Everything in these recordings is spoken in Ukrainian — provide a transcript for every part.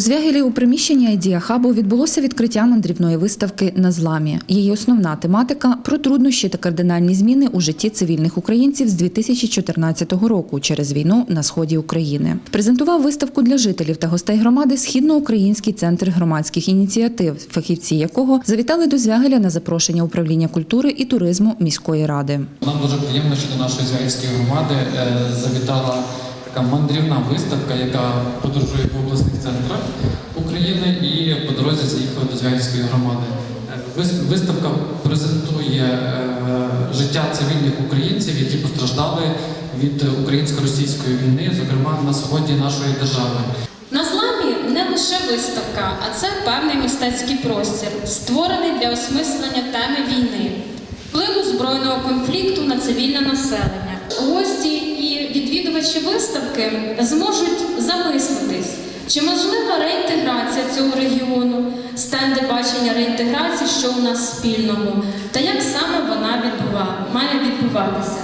У у приміщенні Айдія Хабу відбулося відкриття мандрівної виставки на зламі. Її основна тематика про труднощі та кардинальні зміни у житті цивільних українців з 2014 року через війну на сході України. Презентував виставку для жителів та гостей громади Східноукраїнський центр громадських ініціатив, фахівці якого завітали до Звягеля на запрошення управління культури і туризму міської ради. Нам дуже приємно, що до нашої звягільської громади е, завітала така мандрівна виставка, яка подорожує в обласних центрах України і по дорозі заїхала до Звягільської громади. Е, Виставка презентує е, життя цивільних українців, які постраждали від українсько-російської війни, зокрема на сході нашої держави. На зламі не лише виставка, а це певний мистецький простір, створений для осмислення теми війни, впливу збройного конфлікту на цивільне населення. Гості і відвідувачі виставки зможуть замислитись, чи можлива реінтеграція цього регіону, стенди бачення реінтеграції, що у нас спільного, та як саме вона відбува, має відбуватися.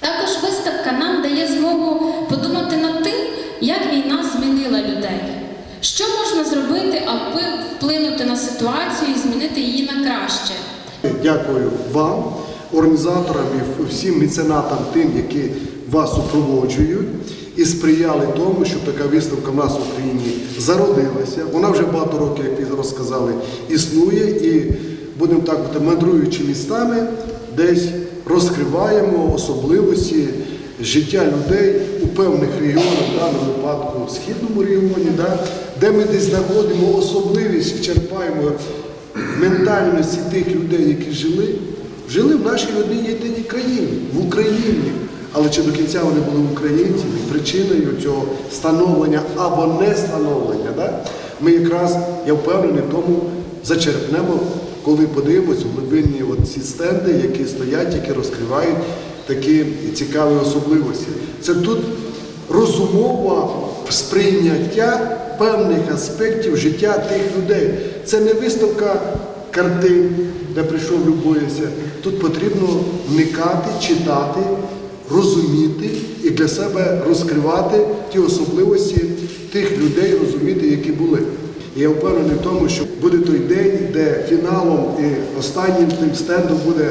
Також виставка нам дає змогу подумати над тим, як війна змінила людей. Що можна зробити, аби вплинути на ситуацію і змінити її на краще? Дякую вам, організаторам і всім меценатам, тим, які вас супроводжують і сприяли тому, щоб така виставка в нас в Україні зародилася. Вона вже багато років, як ви розказали, існує і будемо так бути мандруючи містами, десь розкриваємо особливості життя людей у певних регіонах, в даному випадку в східному регіоні, да, де ми десь знаходимо особливість, черпаємо ментальності тих людей, які жили, жили в нашій одній єдиній країні, в Україні. Але чи до кінця вони були українцями, причиною цього становлення або не становлення, да? ми якраз, я впевнений, тому зачерпнемо, коли подивимось глибинні ці стенди, які стоять, які розкривають такі цікаві особливості. Це тут розумове сприйняття певних аспектів життя тих людей. Це не виставка картин, де прийшов любується. Тут потрібно вникати, читати, розуміти і для себе розкривати ті особливості тих людей, розуміти, які були. І я впевнений в тому, що буде той день, де фіналом і останнім тим стендом буде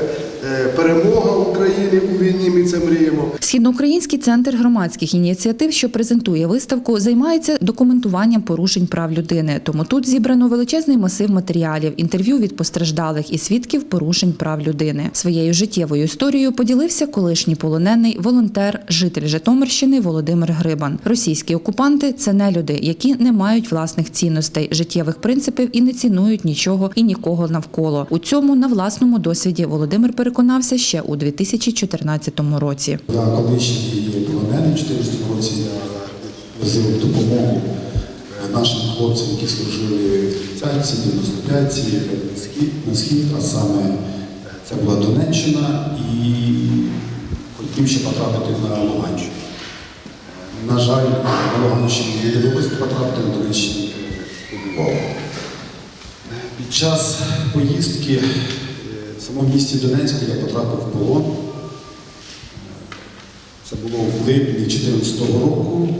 перемога України у війні. Ми це мріємо. Східноукраїнський центр громадських ініціатив, що презентує виставку, займається документуванням порушень прав людини. Тому тут зібрано величезний масив матеріалів, інтерв'ю від постраждалих і свідків порушень прав людини. Своєю життєвою історією поділився колишній полонений волонтер, житель Житомирщини Володимир Грибан. Російські окупанти це не люди, які не мають власних цінностей, життєвих принципів і не цінують нічого і нікого навколо. У цьому на власному досвіді Володимир переконався ще у 2014 році. Я колишній полонений в 2014 році я возив допомогу е, нашим хлопцям, які служили в Цяці, 95-ці, на схід, а саме е, це була Донеччина і хотів ще потрапити на Луганщину. Е, На жаль, на Луганщині не потрапити на Донеччині Під час поїздки самому місті Донецьку я потрапив в полон. Це було в липні 2014 року. Е,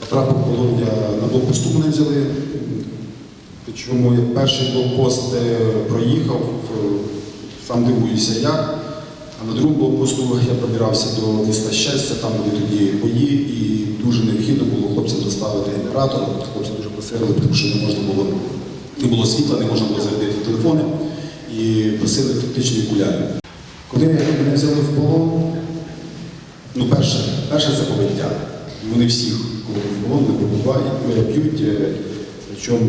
Потрапив в полон я на блокпосту мене взяли. Причому я перший блокпост е, проїхав, е, сам дивуюся як. А на другому блокпосту я пробирався до міста щастя, там були тоді бої, і дуже необхідно було хлопцям доставити генератор. Хлопці дуже просили, тому що не можна було, не було світла, не можна було зарядити телефони і просили тактичні окуляри. Коли мене взяли в полон, ну перше, перше це побиття. Вони всіх, коли в полон, не побивають, б'ють, е, причому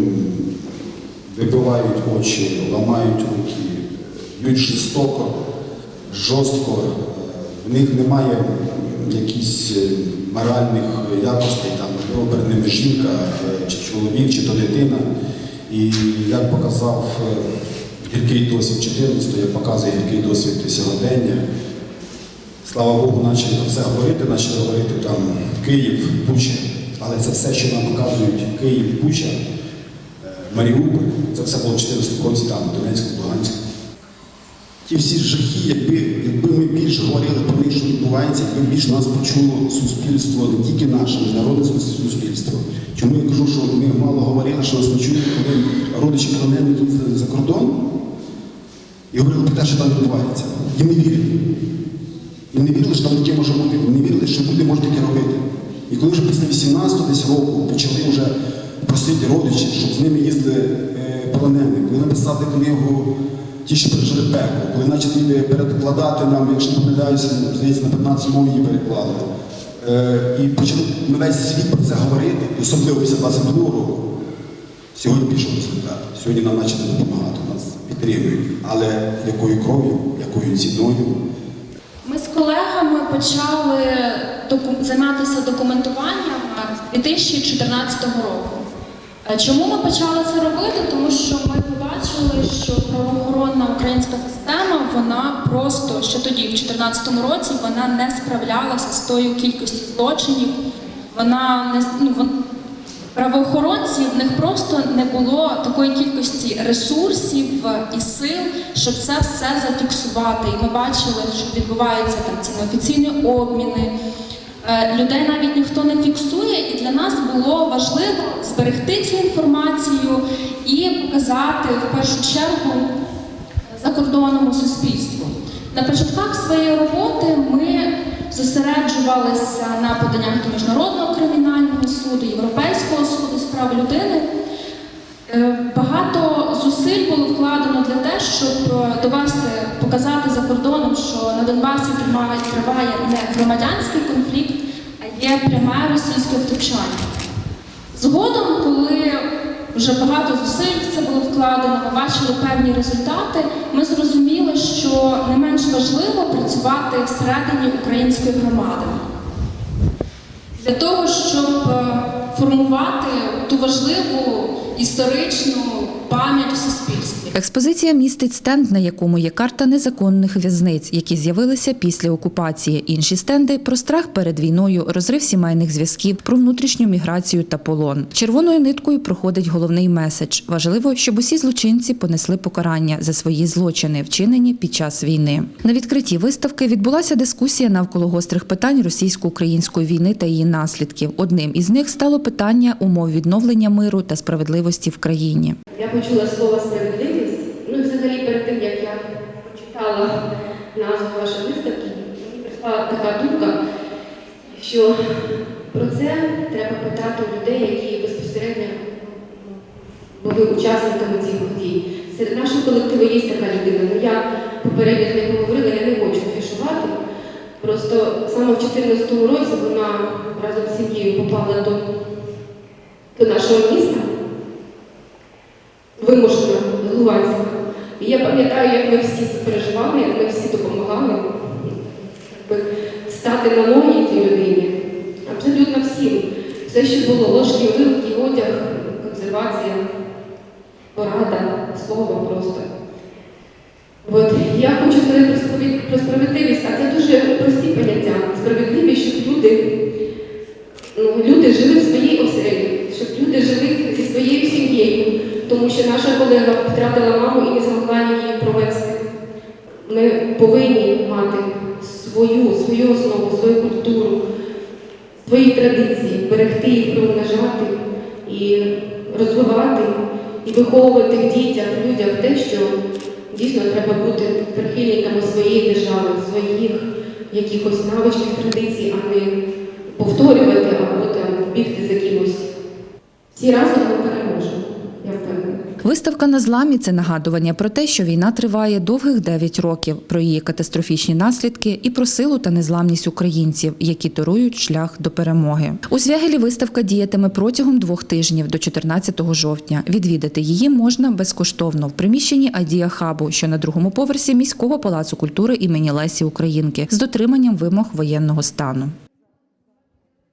вибивають очі, ламають руки, б'ють жорстоко, жорстко. Е, В них немає якихось е, моральних якостей, там, перед ними жінка, чи чоловік, чи то дитина. І як показав гіркий досвід 14, як показує гіркий досвід сьогодення, Слава Богу, почали про це говорити, почали говорити там Київ, Буча. Але це все, що нам показують Київ, Буча, е, Маріуполь, це все було в 14 році там, Донецьку, Луганську. Ті всі жахи, якби, якби ми більше говорили про них, що відбувається, якби більше нас почуло суспільство, не тільки наше, міжнародне суспільство, Тому я кажу, що ми мало говорили, що нас почують, коли родичі полонених і говорили про те, що там відбувається. Їм не вірили. Їм не вірили, що там таке може бути, не вірили, що люди можуть таке робити. І коли вже після 18 десь року почали вже просити родичі, щоб з ними їздили е, полонені, коли написали книгу Ті, що пережили пекло, коли почали перекладати нам, якщо не помиляюся, здається, на 15 мов її переклали. Е, і почали на весь світ про це говорити, і особливо після 22 року. Сьогодні пішов результат. Сьогодні нам почали допомагати, підтримують. Але якою кров'ю, якою ціною. Ми з колегами почали займатися документуванням з 2014 року. Е, Чому ми почали це робити? Тому що ми побачили, що правоохоронна українська система вона просто ще тоді, в 2014 році, вона не справлялася з тою кількістю злочинів. Вона не ну, правоохоронців в них просто не було такої кількості ресурсів і сил, щоб це все зафіксувати. І ми бачили, що відбуваються там ці неофіційні обміни. Е, Людей навіть ніхто не фіксує, і для нас було важливо зберегти цю інформацію і показати в першу чергу закордонному суспільству. На початках своєї роботи ми зосереджувалися на поданнях до Міжнародного кримінального суду, Європейського суду з прав людини. Е, Багато зусиль було вкладено для те, щоб е, довести, показати за кордоном, що на Донбасі триває не громадянський конфлікт, а є пряме російське втручання. Згодом, коли вже багато зусиль це було вкладено, ми бачили певні результати, ми зрозуміли, що не менш важливо працювати всередині української громади. Для того, щоб е, формувати ту важливу історичну пам'ять в суспільстві. Експозиція містить стенд, на якому є карта незаконних в'язниць, які з'явилися після окупації. Інші стенди про страх перед війною, розрив сімейних зв'язків, про внутрішню міграцію та полон. Червоною ниткою проходить головний меседж. Важливо, щоб усі злочинці понесли покарання за свої злочини, вчинені під час війни. На відкритті виставки відбулася дискусія навколо гострих питань російсько-української війни та її наслідків. Одним із них стало питання умов відновлення миру та справедливості в країні. Я почула слово справедливість. Ну і взагалі перед тим, як я прочитала назву вашої виставки, мені прийшла така думка, що про це треба питати людей, які безпосередньо були учасниками цих подій. Серед нашого колективу є така людина. Ну я попередньо з нею говорила, я не хочу афішувати. Просто саме в 2014 році вона разом з сім'єю попала до, до нашого міста вимушена з Луганська. І я пам'ятаю, як ми всі переживали, як ми всі допомагали стати на ноги цій людині. Абсолютно всім. Все, що було ложки, вилки, одяг, консервація, порада, слово просто. От я хочу сказати про справедливість, а це дуже прості поняття. Справедливість, щоб люди, ну, люди жили в своїй оселі, щоб люди жили зі своєю сім'єю, тому що наша колега втратила маму і не змогла. Ми повинні мати свою, свою основу, свою культуру, свої традиції, берегти їх, примножати і розвивати, і виховувати в дітях, в людях те, що дійсно треба бути прихильниками своєї держави, своїх якихось навичків, традицій, а не повторювати або там бігти за кимось. Всі разом. Виставка на зламі це нагадування про те, що війна триває довгих 9 років, про її катастрофічні наслідки і про силу та незламність українців, які торують шлях до перемоги. У Звягелі виставка діятиме протягом двох тижнів до 14 жовтня. Відвідати її можна безкоштовно в приміщенні Адія Хабу, що на другому поверсі міського палацу культури імені Лесі Українки, з дотриманням вимог воєнного стану.